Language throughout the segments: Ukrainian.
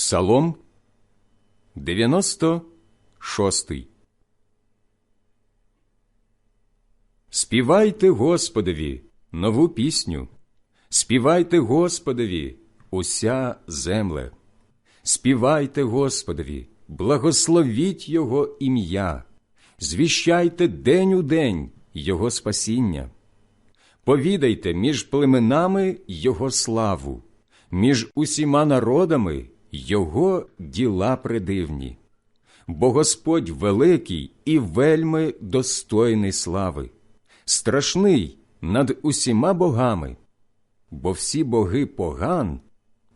Псалом 96 Співайте Господові нову пісню, співайте Господові уся земле, співайте Господові, благословіть Його ім'я, звіщайте день у день Його спасіння, повідайте між племенами Його славу, між усіма народами Його діла придивні. Бо Господь великий і вельми достойний слави, страшний над усіма богами, бо всі боги поган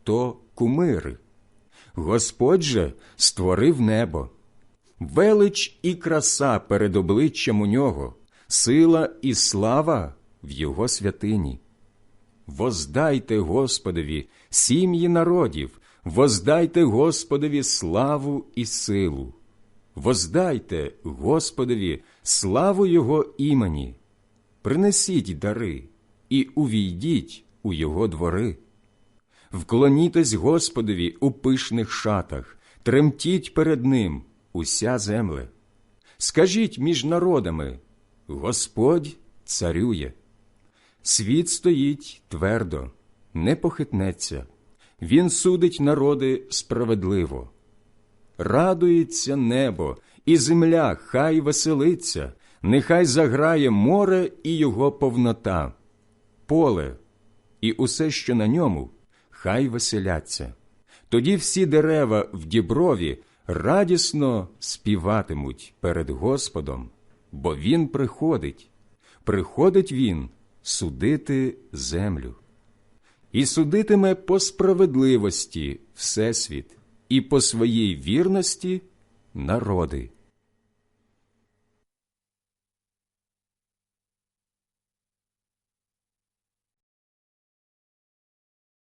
то кумири. Господь же створив небо, велич і краса перед обличчям у нього, сила і слава в його святині. Воздайте Господові, сім'ї народів, воздайте Господові славу і силу, воздайте Господові славу Його імені, принесіть дари і увійдіть у Його двори. Вклонітесь Господові у пишних шатах, тремтіть перед Ним уся земле. Скажіть між народами Господь царює. Світ стоїть твердо, не похитнеться, Він судить народи справедливо. Радується небо, і земля хай веселиться, нехай заграє море і його повнота, поле і усе, що на ньому, хай веселяться. Тоді всі дерева в діброві радісно співатимуть перед Господом, бо Він приходить, приходить Він судити землю. І судитиме по справедливості Всесвіт, і по своїй вірності народи.